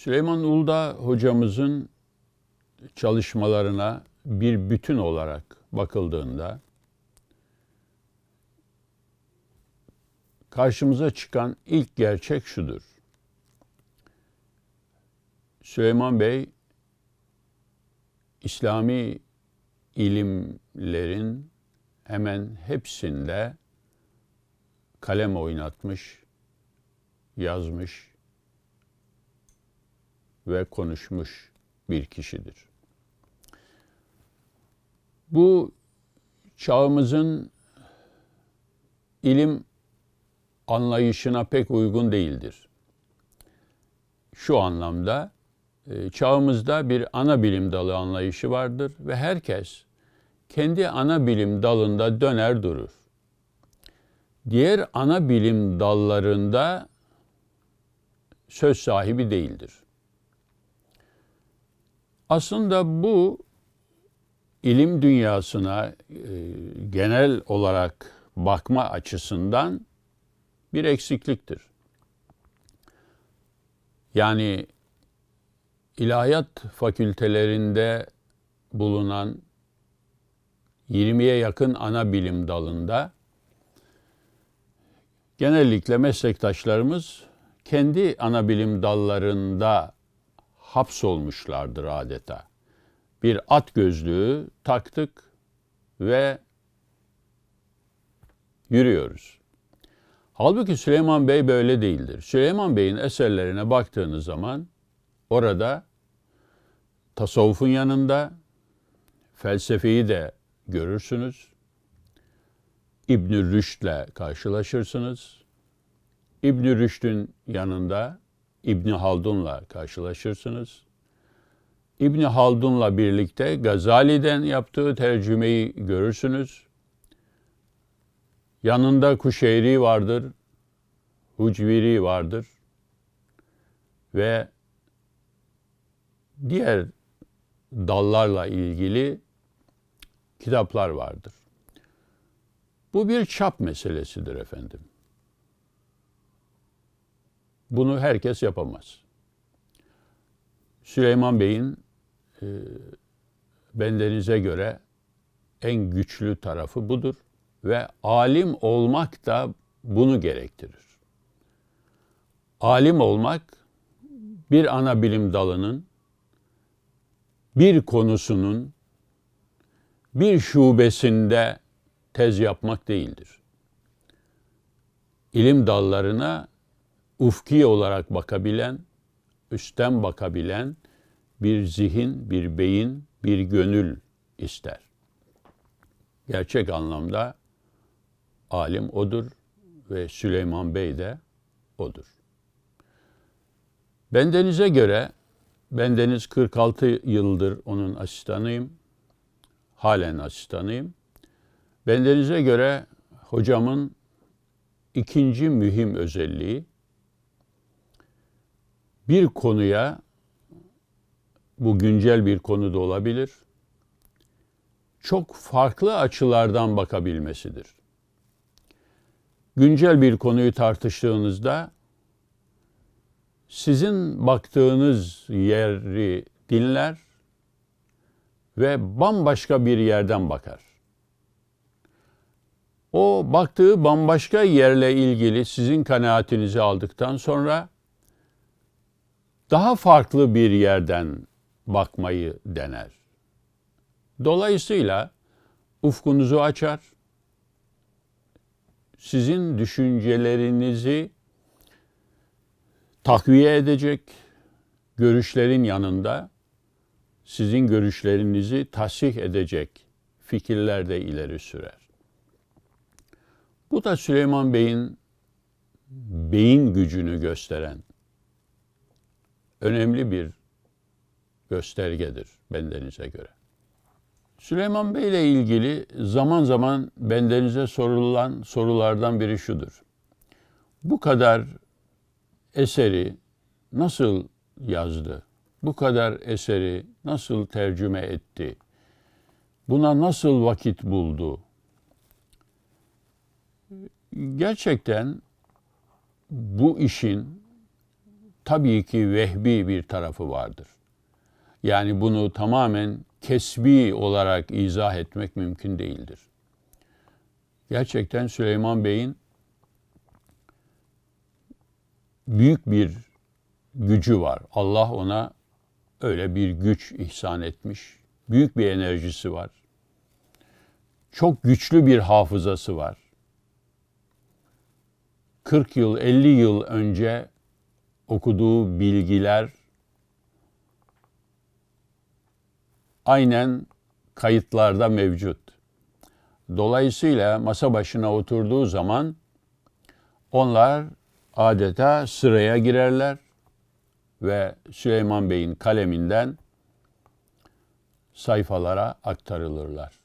Süleyman Uludağ hocamızın çalışmalarına bir bütün olarak bakıldığında karşımıza çıkan ilk gerçek şudur. Süleyman Bey İslami ilimlerin hemen hepsinde kalem oynatmış, yazmış ve konuşmuş bir kişidir. Bu çağımızın ilim anlayışına pek uygun değildir. Şu anlamda e, çağımızda bir ana bilim dalı anlayışı vardır ve herkes kendi ana bilim dalında döner durur. Diğer ana bilim dallarında söz sahibi değildir. Aslında bu ilim dünyasına e, genel olarak bakma açısından bir eksikliktir. Yani ilahiyat fakültelerinde bulunan 20'ye yakın ana bilim dalında genellikle meslektaşlarımız kendi ana bilim dallarında hapsolmuşlardır adeta. Bir at gözlüğü taktık ve yürüyoruz. Halbuki Süleyman Bey böyle değildir. Süleyman Bey'in eserlerine baktığınız zaman orada tasavvufun yanında felsefeyi de görürsünüz. İbn Rüşd'le karşılaşırsınız. İbn Rüşd'ün yanında İbn Haldun'la karşılaşırsınız. İbn Haldun'la birlikte Gazali'den yaptığı tercümeyi görürsünüz. Yanında Kuşeyri vardır, Hucviri vardır ve diğer dallarla ilgili kitaplar vardır. Bu bir çap meselesidir efendim. Bunu herkes yapamaz. Süleyman Bey'in e, bendenize göre en güçlü tarafı budur ve alim olmak da bunu gerektirir. Alim olmak bir ana bilim dalının bir konusunun bir şubesinde tez yapmak değildir. İlim dallarına ufki olarak bakabilen, üstten bakabilen bir zihin, bir beyin, bir gönül ister. Gerçek anlamda alim odur ve Süleyman Bey de odur. Bendenize göre, bendeniz 46 yıldır onun asistanıyım, halen asistanıyım. Bendenize göre hocamın ikinci mühim özelliği, bir konuya, bu güncel bir konu da olabilir, çok farklı açılardan bakabilmesidir. Güncel bir konuyu tartıştığınızda sizin baktığınız yeri dinler ve bambaşka bir yerden bakar. O baktığı bambaşka yerle ilgili sizin kanaatinizi aldıktan sonra daha farklı bir yerden bakmayı dener. Dolayısıyla ufkunuzu açar, sizin düşüncelerinizi takviye edecek görüşlerin yanında sizin görüşlerinizi tasih edecek fikirler de ileri sürer. Bu da Süleyman Bey'in beyin gücünü gösteren önemli bir göstergedir bendenize göre. Süleyman Bey ile ilgili zaman zaman bendenize sorulan sorulardan biri şudur. Bu kadar eseri nasıl yazdı? Bu kadar eseri nasıl tercüme etti? Buna nasıl vakit buldu? Gerçekten bu işin tabii ki vehbi bir tarafı vardır. Yani bunu tamamen kesbi olarak izah etmek mümkün değildir. Gerçekten Süleyman Bey'in büyük bir gücü var. Allah ona öyle bir güç ihsan etmiş. Büyük bir enerjisi var. Çok güçlü bir hafızası var. 40 yıl, 50 yıl önce okuduğu bilgiler aynen kayıtlarda mevcut. Dolayısıyla masa başına oturduğu zaman onlar adeta sıraya girerler ve Süleyman Bey'in kaleminden sayfalara aktarılırlar.